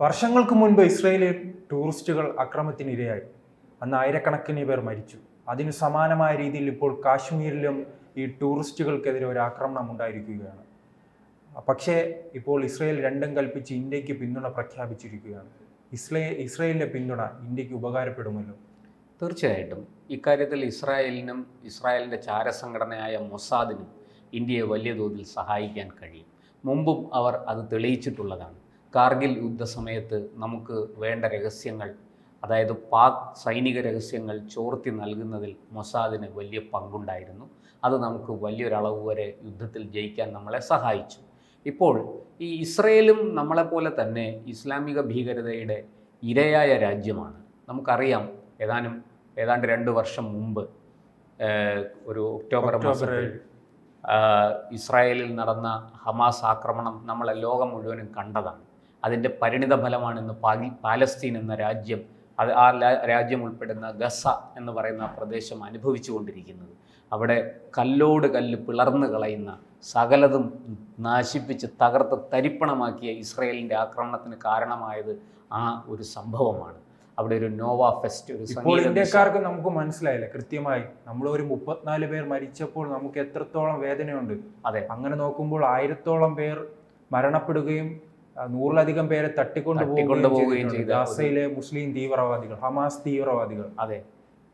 വർഷങ്ങൾക്ക് മുൻപ് ഇസ്രയേലിൽ ടൂറിസ്റ്റുകൾ അക്രമത്തിനിരയായി. അന്ന് ആയിരക്കണക്കിന് പേർ മരിച്ചു. അതിന് സമാനമായ രീതിയിൽ ഇപ്പോൾ കാശ്മീരിലും ഈ ടൂറിസ്റ്റുകൾക്കെതിരെ ഒരു ആക്രമണം ഉണ്ടായിരിക്കുകയാണ്. പക്ഷേ ഇപ്പോൾ ഇസ്രയേൽ രണ്ടും കൽപ്പിച്ച് ഇന്ത്യയ്ക്ക് പിന്തുണ പ്രഖ്യാപിച്ചിരിക്കുകയാണ്. ഇസ്രേ ഇസ്രയേലിന്റെ പിന്തുണ ഇന്ത്യയ്ക്ക് ഉപകാരപ്പെടുമല്ലോ. തീർച്ചയായിട്ടും. ഇക്കാര്യത്തിൽ ഇസ്രായേലിനും ഇസ്രായേലിന്റെ ചാരസംഘടനയായ മൊസാദിനും ഇന്ത്യയെ വലിയ തോതിൽ സഹായിക്കാൻ കഴിയും. മുമ്പും അവർ അത് തെളിയിച്ചിട്ടുള്ളതാണ്. കാർഗിൽ യുദ്ധസമയത്ത് നമുക്ക് വേണ്ട രഹസ്യങ്ങൾ അതായത് പാക് സൈനിക രഹസ്യങ്ങൾ ചോർത്തി നൽകുന്നതിൽ മൊസാദിന് വലിയ പങ്കുണ്ടായിരുന്നു. അത് നമുക്ക് വലിയൊരളവ് വരെ യുദ്ധത്തിൽ ജയിക്കാൻ നമ്മളെ സഹായിച്ചു. ഇപ്പോൾ ഈ ഇസ്രയേലും നമ്മളെപ്പോലെ തന്നെ ഇസ്ലാമിക ഭീകരതയുടെ ഇരയായ രാജ്യമാണ്. നമുക്കറിയാം ഏതാനും ഏതാണ്ട് രണ്ട് വർഷം മുമ്പ് ഒരു ഒക്ടോബർ ഒക്ടോബർ മാസത്തിൽ ഇസ്രായേലിൽ നടന്ന ഹമാസ് ആക്രമണം നമ്മളെ ലോകം മുഴുവനും കണ്ടതാണ്. അതിന്റെ പരിണിത ഫലമാണ് ഇന്ന് പാകി പാലസ്തീൻ എന്ന രാജ്യം അത് ആ രാജ്യം ഉൾപ്പെടുന്ന ഗസ എന്ന് പറയുന്ന പ്രദേശം അനുഭവിച്ചുകൊണ്ടിരിക്കുന്നത് അവിടെ കല്ലോട് കല്ല് പിളർന്നു കളയുന്ന സകലതും നാശിപ്പിച്ച് തകർത്ത് തരിപ്പണമാക്കിയ ഇസ്രയേലിന്റെ ആക്രമണത്തിന് കാരണമായത് ആ ഒരു സംഭവമാണ്. അവിടെ ഒരു നോവ ഫെസ്റ്റ് ഒരു ഇപ്പോൾ ഇന്ത്യക്കാർക്ക് നമുക്ക് മനസ്സിലായില്ല. കൃത്യമായി നമ്മൾ ഒരു മുപ്പത്തിനാല് പേർ മരിച്ചപ്പോൾ നമുക്ക് എത്രത്തോളം വേദനയുണ്ട്. അതെ. അങ്ങനെ നോക്കുമ്പോൾ ആയിരത്തോളം പേർ മരണപ്പെടുകയും നൂറിലധികം പേരെ തട്ടിക്കൊണ്ട് പോവുകയും ചെയ്തു ഗാസയിലെ മുസ്ലിം തീവ്രവാദികൾ ഹമാസ് തീവ്രവാദികൾ. അതെ.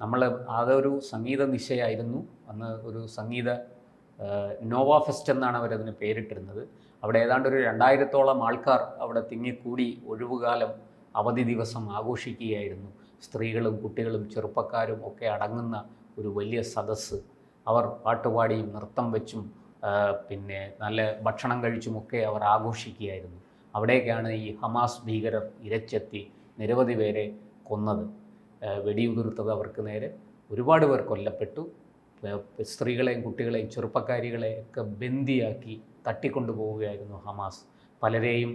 നമ്മൾ അതൊരു സംഗീത നിശയായിരുന്നു അന്ന് ഒരു സംഗീത നോവ ഫെസ്റ്റ് എന്നാണ് അവരതിന് പേരിട്ടിരുന്നത്. അവിടെ ഏതാണ്ട് ഒരു രണ്ടായിരത്തോളം ആൾക്കാർ അവിടെ തിങ്ങിക്കൂടി ഒഴിവുകാലം അവധി ദിവസം ആഘോഷിക്കുകയായിരുന്നു. സ്ത്രീകളും കുട്ടികളും ചെറുപ്പക്കാരും ഒക്കെ അടങ്ങുന്ന ഒരു വലിയ സദസ്സ്. അവർ പാട്ടുപാടിയും നൃത്തം വെച്ചും പിന്നെ നല്ല ഭക്ഷണം കഴിച്ചുമൊക്കെ അവർ ആഘോഷിക്കുകയായിരുന്നു. അവിടേക്കാണ് ഈ ഹമാസ് ഭീകരർ ഇരച്ചെത്തി നിരവധി പേരെ കൊന്നത്. വെടിയുതിർത്തത് അവർക്ക് നേരെ. ഒരുപാട് പേർ കൊല്ലപ്പെട്ടു. സ്ത്രീകളെയും കുട്ടികളെയും ചെറുപ്പക്കാരികളെ ഒക്കെ ബന്ദിയാക്കി തട്ടിക്കൊണ്ടുപോവുകയായിരുന്നു ഹമാസ്. പലരെയും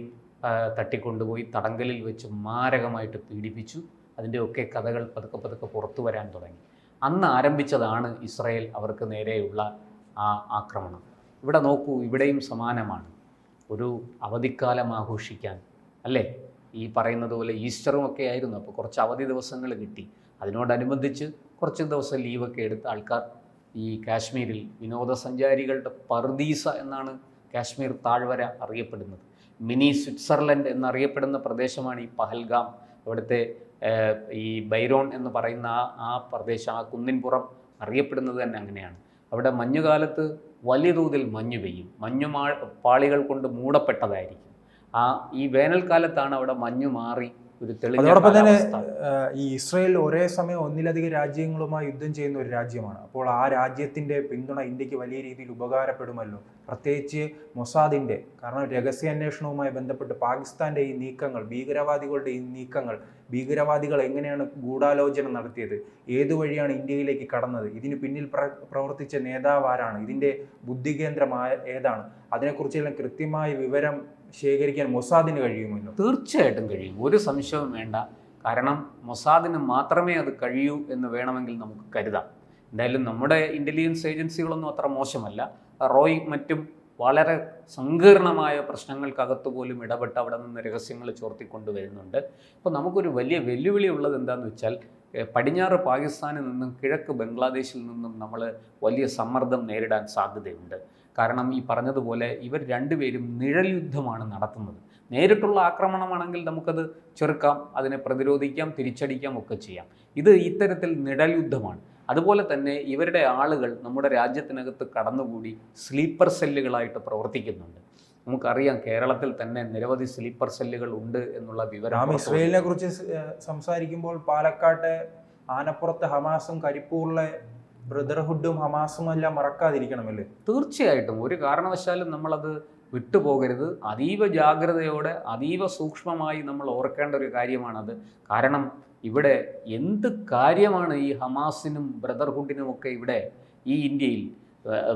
തട്ടിക്കൊണ്ടുപോയി തടങ്കലിൽ വെച്ച് മാരകമായിട്ട് പീഡിപ്പിച്ചു. അതിന്റെയൊക്കെ കഥകൾ പതുക്കെ പതുക്കെ പുറത്തു വരാൻ തുടങ്ങി. അന്ന് ആരംഭിച്ചതാണ് ഇസ്രയേൽ അവർക്ക് നേരെയുള്ള ആ ആക്രമണം. ഇവിടെ നോക്കൂ ഇവിടെയും സമാനമാണ്. ഒരു അവധിക്കാലം ആഘോഷിക്കാൻ അല്ലേ? ഈ പറയുന്നത് പോലെ ഈസ്റ്ററും ഒക്കെ ആയിരുന്നു. അപ്പോൾ കുറച്ച് അവധി ദിവസങ്ങൾ കിട്ടി. അതിനോടനുബന്ധിച്ച് കുറച്ച് ദിവസം ലീവൊക്കെ എടുത്ത് ആൾക്കാർ ഈ കാശ്മീരിൽ വിനോദസഞ്ചാരികളുടെ പർദീസ എന്നാണ് കാശ്മീർ താഴ്വര അറിയപ്പെടുന്നത്. മിനി സ്വിറ്റ്സർലൻഡ് എന്നറിയപ്പെടുന്ന പ്രദേശമാണ് ഈ പഹൽഗാം. ഇവിടുത്തെ ഈ ബൈറോൺ എന്ന് പറയുന്ന ആ ആ പ്രദേശം ആ കുന്നിൻപുറം അറിയപ്പെടുന്നത് തന്നെ അങ്ങനെയാണ്. അവിടെ മഞ്ഞുകാലത്ത് വലിയ തോതിൽ മഞ്ഞ് പെയ്യും. മഞ്ഞുമാ പാളികൾ കൊണ്ട് മൂടപ്പെട്ടതായിരിക്കും. ആ ഈ വേനൽക്കാലത്താണ് അവിടെ മഞ്ഞ് മാറി ഒരു അതോടൊപ്പം തന്നെ ഈ ഇസ്രയേൽ ഒരേ സമയം ഒന്നിലധികം രാജ്യങ്ങളുമായി യുദ്ധം ചെയ്യുന്ന ഒരു രാജ്യമാണ്. അപ്പോൾ ആ രാജ്യത്തിന്റെ പിന്തുണ ഇന്ത്യയ്ക്ക് വലിയ രീതിയിൽ ഉപകാരപ്പെടുമല്ലോ. പ്രത്യേകിച്ച് മൊസാദിന്റെ കാരണം രഹസ്യാന്വേഷണവുമായി ബന്ധപ്പെട്ട് പാകിസ്ഥാന്റെ ഈ നീക്കങ്ങൾ ഭീകരവാദികളുടെ ഈ നീക്കങ്ങൾ ഭീകരവാദികൾ എങ്ങനെയാണ് ഗൂഢാലോചന നടത്തിയത് ഏതു വഴിയാണ് ഇന്ത്യയിലേക്ക് കടന്നത് ഇതിന് പിന്നിൽ പ്ര പ്രവർത്തിച്ച നേതാവ് ആരാണ് ഇതിന്റെ ബുദ്ധികേന്ദ്രമായ ഏതാണ് അതിനെക്കുറിച്ചെല്ലാം കൃത്യമായ വിവരം ശേഖരിക്കാൻ മൊസാദിന് കഴിയുമല്ലോ തീർച്ചയായിട്ടും കഴിയും. ഒരു സംശയവും വേണ്ട. കാരണം മൊസാദിന് മാത്രമേ അത് കഴിയൂ എന്ന് വേണമെങ്കിൽ നമുക്ക് കരുതാം. എന്തായാലും നമ്മുടെ ഇന്റലിജൻസ് ഏജൻസികളൊന്നും അത്ര മോശമല്ല. റോയ് മറ്റും വളരെ സങ്കീർണമായ പ്രശ്നങ്ങൾക്കകത്ത് പോലും ഇടപെട്ട് അവിടെ നിന്ന് രഹസ്യങ്ങൾ ചോർത്തിക്കൊണ്ട് വരുന്നുണ്ട്. അപ്പോൾ നമുക്കൊരു വലിയ വെല്ലുവിളി ഉള്ളത് എന്താണെന്ന് വെച്ചാൽ പടിഞ്ഞാറ് പാകിസ്ഥാനിൽ നിന്നും കിഴക്ക് ബംഗ്ലാദേശിൽ നിന്നും നമ്മൾ വലിയ സമ്മർദ്ദം നേരിടാൻ സാധ്യതയുണ്ട്. കാരണം ഈ പറഞ്ഞതുപോലെ ഇവർ രണ്ടുപേരും നിഴൽ യുദ്ധമാണ് നടത്തുന്നത്. നേരിട്ടുള്ള ആക്രമണമാണെങ്കിൽ നമുക്കത് ചെറുക്കാം അതിനെ പ്രതിരോധിക്കാം തിരിച്ചടിക്കാം ഒക്കെ ചെയ്യാം. ഇത് ഇത്തരത്തിൽ നിഴൽ യുദ്ധമാണ് അതുപോലെ തന്നെ ഇവരുടെ ആളുകൾ നമ്മുടെ രാജ്യത്തിനകത്ത് കടന്നുകൂടി സ്ലീപ്പർ സെല്ലുകളായിട്ട് പ്രവർത്തിക്കുന്നുണ്ട്. നമുക്കറിയാം കേരളത്തിൽ തന്നെ നിരവധി സ്ലീപ്പർ സെല്ലുകൾ ഉണ്ട് എന്നുള്ള വിവരം ഇസ്രയേലിനെ കുറിച്ച് സംസാരിക്കുമ്പോൾ പാലക്കാട്ടെ ആനപ്പുറത്ത് ഹമാസും കരിപ്പൂറിലെ ബ്രദർഹുഡും ഹമാസും എല്ലാം മറക്കാതിരിക്കണമല്ലേ? തീർച്ചയായിട്ടും. ഒരു കാരണവശാലും നമ്മളത് വിട്ടുപോകരുത്. അതീവ ജാഗ്രതയോടെ അതീവ സൂക്ഷ്മമായി നമ്മൾ ഓർക്കേണ്ട ഒരു കാര്യമാണത്. കാരണം ഇവിടെ എന്ത് കാര്യമാണ് ഈ ഹമാസിനും ബ്രദർഹുഡിനും ഒക്കെ ഇവിടെ ഈ ഇന്ത്യയിൽ?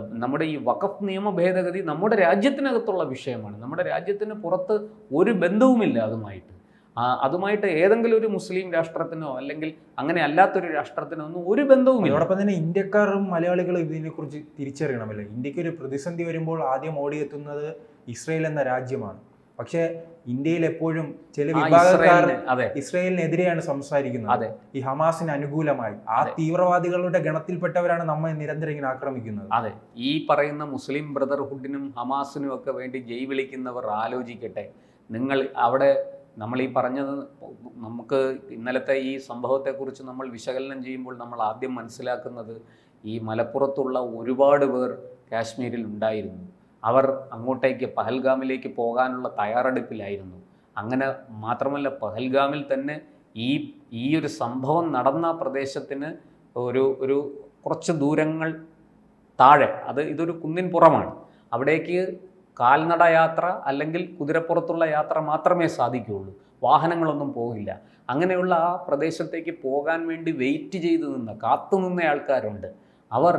നമ്മുടെ ഈ വഖഫ് നിയമ ഭേദഗതി നമ്മുടെ രാജ്യത്തിനകത്തുള്ള വിഷയമാണ്. നമ്മുടെ രാജ്യത്തിന് പുറത്ത് ഒരു ബന്ധവുമില്ല അതുമായിട്ട്. അതുമായിട്ട് ഏതെങ്കിലും ഒരു മുസ്ലിം രാഷ്ട്രത്തിനോ അല്ലെങ്കിൽ അങ്ങനെ അല്ലാത്തൊരു രാഷ്ട്രത്തിനോ ഒന്നും ഒരു ബന്ധവും അതോടൊപ്പം തന്നെ ഇന്ത്യക്കാരും മലയാളികളും ഇതിനെക്കുറിച്ച് തിരിച്ചറിയണമല്ലോ. ഇന്ത്യയ്ക്ക് ഒരു പ്രതിസന്ധി വരുമ്പോൾ ആദ്യം ഓടിയെത്തുന്നത് ഇസ്രയേൽ എന്ന രാജ്യമാണ്. പക്ഷേ ഇന്ത്യയിൽ എപ്പോഴും ചില വിഭാഗക്കാർ ഇസ്രയേലിനെതിരെയാണ് സംസാരിക്കുന്നത്. അതെ. ഈ ഹമാസിന് അനുകൂലമായി. ആ തീവ്രവാദികളുടെ ഗണത്തിൽപ്പെട്ടവരാണ് നമ്മെ നിരന്തരം ഇങ്ങനെ ആക്രമിക്കുന്നത്. അതെ. ഈ പറയുന്ന മുസ്ലിം ബ്രദർഹുഡിനും ഹമാസിനും ഒക്കെ വേണ്ടി ജയ് വിളിക്കുന്നവർ ആലോചിക്കട്ടെ. നിങ്ങൾ അവിടെ നമ്മൾ ഈ പറഞ്ഞത് നമുക്ക് ഇന്നലത്തെ ഈ സംഭവത്തെക്കുറിച്ച് നമ്മൾ വിശകലനം ചെയ്യുമ്പോൾ നമ്മൾ ആദ്യം മനസ്സിലാക്കുന്നത് ഈ മലപ്പുറത്തുള്ള ഒരുപാട് പേർ കാശ്മീരിൽ ഉണ്ടായിരുന്നു. അവർ അങ്ങോട്ടേക്ക് പഹൽഗാമിലേക്ക് പോകാനുള്ള തയ്യാറെടുപ്പിലായിരുന്നു. അങ്ങനെ മാത്രമല്ല പഹൽഗാമിൽ തന്നെ ഈ ഈ ഒരു സംഭവം നടന്ന പ്രദേശത്തിന് ഒരു ഒരു കുറച്ച് ദൂരങ്ങൾ താഴെ അത് ഇതൊരു കുന്നിൻ പുറമാണ്. അവിടേക്ക് കാൽനട യാത്ര അല്ലെങ്കിൽ കുതിരപ്പുറത്തുള്ള യാത്ര മാത്രമേ സാധിക്കുകയുള്ളൂ. വാഹനങ്ങളൊന്നും പോകില്ല. അങ്ങനെയുള്ള ആ പ്രദേശത്തേക്ക് പോകാൻ വേണ്ടി വെയിറ്റ് ചെയ്തു നിന്ന് കാത്തു നിന്ന ആൾക്കാരുണ്ട്. അവർ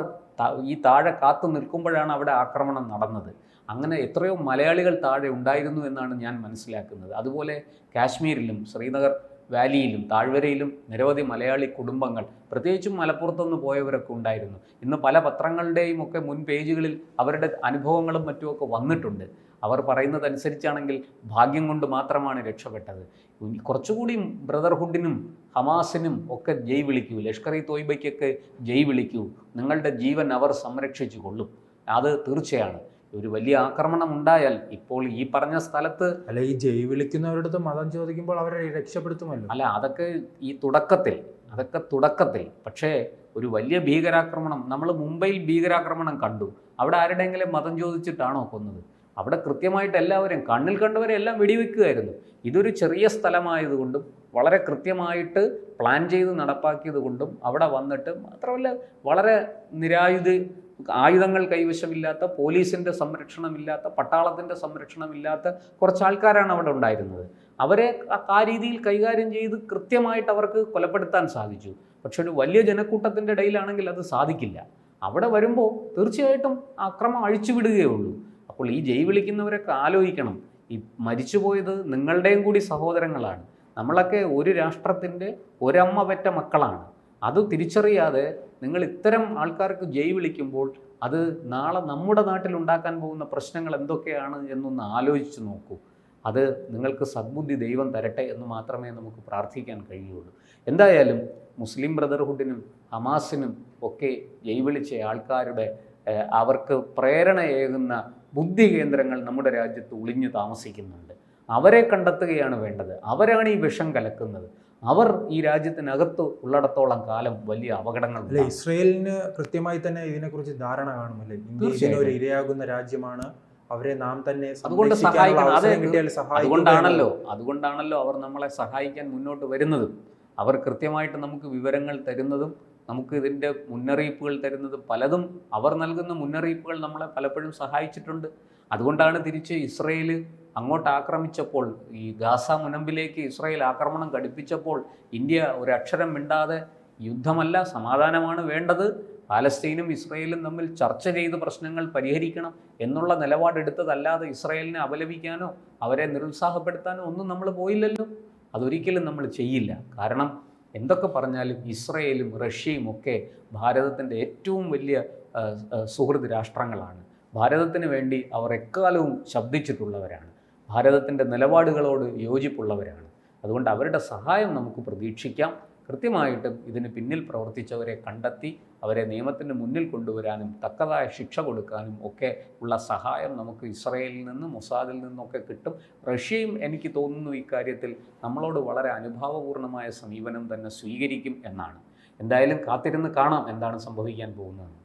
ഈ താഴെ കാത്തു നിൽക്കുമ്പോഴാണ് അവിടെ ആക്രമണം നടന്നത്. അങ്ങനെ എത്രയോ മലയാളികൾ താഴെ ഉണ്ടായിരുന്നു എന്നാണ് ഞാൻ മനസ്സിലാക്കുന്നത്. അതുപോലെ കാശ്മീരിലും ശ്രീനഗർ വാലിയിലും താഴ്വരയിലും നിരവധി മലയാളി കുടുംബങ്ങൾ പ്രത്യേകിച്ചും മലപ്പുറത്തുനിന്ന് പോയവരൊക്കെ ഉണ്ടായിരുന്നു. ഇന്ന് പല പത്രങ്ങളുടെയും ഒക്കെ മുൻ പേജുകളിൽ അവരുടെ അനുഭവങ്ങളും മറ്റുമൊക്കെ വന്നിട്ടുണ്ട്. അവർ പറയുന്നതനുസരിച്ചാണെങ്കിൽ ഭാഗ്യം കൊണ്ട് മാത്രമാണ് രക്ഷപ്പെട്ടത്. കുറച്ചുകൂടി ബ്രദർഹുഡിനും ഹമാസിനും ഒക്കെ ജയ് വിളിക്കൂ. ലഷ്കർ ഇ തോയ്ബയ്ക്കൊക്കെ ജയ് വിളിക്കൂ. നിങ്ങളുടെ ജീവൻ അവർ സംരക്ഷിച്ചു കൊള്ളും. അത് തീർച്ചയാണ്. ഒരു വലിയ ആക്രമണം ഉണ്ടായാൽ ഇപ്പോൾ ഈ പറഞ്ഞ സ്ഥലത്ത് അല്ല ഈ ജയ് വിളിക്കുന്നവരടുത്ത് മതം ചോദിക്കുമ്പോൾ അവരെ രക്ഷപ്പെടുത്തുമല്ലോ? അല്ല അതൊക്കെ ഈ തുടക്കത്തിൽ അതൊക്കെ തുടക്കത്തിൽ. പക്ഷേ ഒരു വലിയ ഭീകരാക്രമണം നമ്മൾ മുംബൈയിൽ ഭീകരാക്രമണം കണ്ടു. അവിടെ ആരുടെയെങ്കിലും മതം ചോദിച്ചിട്ടാണോ കൊന്നത്? അവിടെ കൃത്യമായിട്ട് എല്ലാവരും കണ്ണിൽ കണ്ടവരെ എല്ലാം വെടിവെക്കുകയായിരുന്നു. ഇതൊരു ചെറിയ സ്ഥലമായതുകൊണ്ടും വളരെ കൃത്യമായിട്ട് പ്ലാൻ ചെയ്ത് നടപ്പാക്കിയത് കൊണ്ടും അവിടെ വന്നിട്ട് മാത്രമല്ല വളരെ നിരായുധ ആയുധങ്ങൾ കൈവശമില്ലാത്ത പോലീസിന്റെ സംരക്ഷണമില്ലാത്ത പട്ടാളത്തിന്റെ സംരക്ഷണമില്ലാത്ത കുറച്ച് ആൾക്കാരാണ് അവിടെ ഉണ്ടായിരുന്നത്. അവരെ ആ- രീതിയിൽ കൈകാര്യം ചെയ്ത് കൃത്യമായിട്ട് അവർക്ക് കൊലപ്പെടുത്താൻ സാധിച്ചു. പക്ഷെ ഒരു വലിയ ജനക്കൂട്ടത്തിന്റെ ഇടയിലാണെങ്കിൽ അത് സാധിക്കില്ല. അവിടെ വരുമ്പോൾ തീർച്ചയായിട്ടും അക്രമം അഴിച്ചുവിടുകയേ ഉള്ളൂ അപ്പോൾ ഈ ജയ് വിളിക്കുന്നവരൊക്കെ ആലോചിക്കണം. ഈ മരിച്ചുപോയത് നിങ്ങളുടെയും കൂടി സഹോദരങ്ങളാണ്. നമ്മളൊക്കെ ഒരു രാഷ്ട്രത്തിന്റെ ഒരമ്മ പെറ്റ മക്കളാണ്. അത് തിരിച്ചറിയാതെ നിങ്ങൾ ഇത്തരം ആൾക്കാർക്ക് ജയ് വിളിക്കുമ്പോൾ അത് നാളെ നമ്മുടെ നാട്ടിൽ ഉണ്ടാക്കാൻ പോകുന്ന പ്രശ്നങ്ങൾ എന്തൊക്കെയാണ് എന്നൊന്ന് ആലോചിച്ച് നോക്കൂ. അത് നിങ്ങൾക്ക് സദ്ബുദ്ധി ദൈവം തരട്ടെ എന്ന് മാത്രമേ നമുക്ക് പ്രാർത്ഥിക്കാൻ കഴിയുള്ളൂ. എന്തായാലും മുസ്ലിം ബ്രദർഹുഡിനും ഹമാസിനും ഒക്കെ ജൈവിളിച്ച വിളിച്ച ആൾക്കാരുടെ അവർക്ക് പ്രേരണയേകുന്ന ബുദ്ധി കേന്ദ്രങ്ങൾ നമ്മുടെ രാജ്യത്ത് ഒളിഞ്ഞു താമസിക്കുന്നുണ്ട്. അവരെ കണ്ടെത്തുകയാണ് വേണ്ടത്. അവരാണ് ഈ വിഷം കലക്കുന്നത്. അവർ ഈ രാജ്യത്തിനകത്ത് ഉള്ളിടത്തോളം കാലം വലിയ അപകടങ്ങൾ അല്ലെ ഇസ്രയേലിന് കൃത്യമായി തന്നെ ഇതിനെക്കുറിച്ച് ധാരണ കാണുമല്ലേ? ഇന്ത്യ. ഇതിനൊരു ഇരയാകുന്ന രാജ്യമാണ്. അവരെ നാം തന്നെ അതുകൊണ്ട് സഹായിക്കണം. അതുകൊണ്ടാണല്ലോ അതുകൊണ്ടാണല്ലോ അവർ നമ്മളെ സഹായിക്കാൻ മുന്നോട്ട് വരുന്നതും. അവർ കൃത്യമായിട്ട് നമുക്ക് വിവരങ്ങൾ തരുന്നതും നമുക്ക് ഇതിന്റെ മുന്നറിയിപ്പുകൾ തരുന്നത് പലതും അവർ നൽകുന്ന മുന്നറിയിപ്പുകൾ നമ്മളെ പലപ്പോഴും സഹായിച്ചിട്ടുണ്ട്. അതുകൊണ്ടാണ് തിരിച്ച് ഇസ്രയേൽ അങ്ങോട്ട് ആക്രമിച്ചപ്പോൾ ഈ ഗാസ മുനമ്പിലേക്ക് ഇസ്രായേൽ ആക്രമണം ഘടിപ്പിച്ചപ്പോൾ ഇന്ത്യ ഒരു അക്ഷരം മിണ്ടാതെ യുദ്ധമല്ല സമാധാനമാണ് വേണ്ടത്. പാലസ്തീനും ഇസ്രയേലും തമ്മിൽ ചർച്ച ചെയ്ത് പ്രശ്നങ്ങൾ പരിഹരിക്കണം എന്നുള്ള നിലപാടെടുത്തതല്ലാതെ ഇസ്രയേലിനെ അപലപിക്കാനോ അവരെ നിരുത്സാഹപ്പെടുത്താനോ ഒന്നും നമ്മൾ പോയില്ലല്ലോ. അതൊരിക്കലും നമ്മൾ ചെയ്യില്ല. കാരണം എന്തൊക്കെ പറഞ്ഞാലും ഇസ്രയേലും റഷ്യയും ഒക്കെ ഭാരതത്തിന്റെ ഏറ്റവും വലിയ സുഹൃത് രാഷ്ട്രങ്ങളാണ്. ഭാരതത്തിന് വേണ്ടി അവർ എക്കാലവും ശബ്ദിച്ചിട്ടുള്ളവരാണ്. ഭാരതത്തിന്റെ നിലപാടുകളോട് യോജിപ്പുള്ളവരാണ്. അതുകൊണ്ട് അവരുടെ സഹായം നമുക്ക് പ്രതീക്ഷിക്കാം. കൃത്യമായിട്ടും ഇതിന് പിന്നിൽ പ്രവർത്തിച്ചവരെ കണ്ടെത്തി അവരെ നിയമത്തിന് മുന്നിൽ കൊണ്ടുവരാനും തക്കതായ ശിക്ഷ കൊടുക്കാനും ഒക്കെ ഉള്ള സഹായം നമുക്ക് ഇസ്രയേലിൽ നിന്നും മൊസാദിൽ നിന്നൊക്കെ കിട്ടും. റഷ്യയും എനിക്ക് തോന്നുന്നു ഇക്കാര്യത്തിൽ നമ്മളോട് വളരെ അനുഭാവപൂർണമായ സമീപനം തന്നെ സ്വീകരിക്കും എന്നാണ്. എന്തായാലും കാത്തിരുന്ന് കാണാം എന്താണ് സംഭവിക്കാൻ പോകുന്നതെന്ന്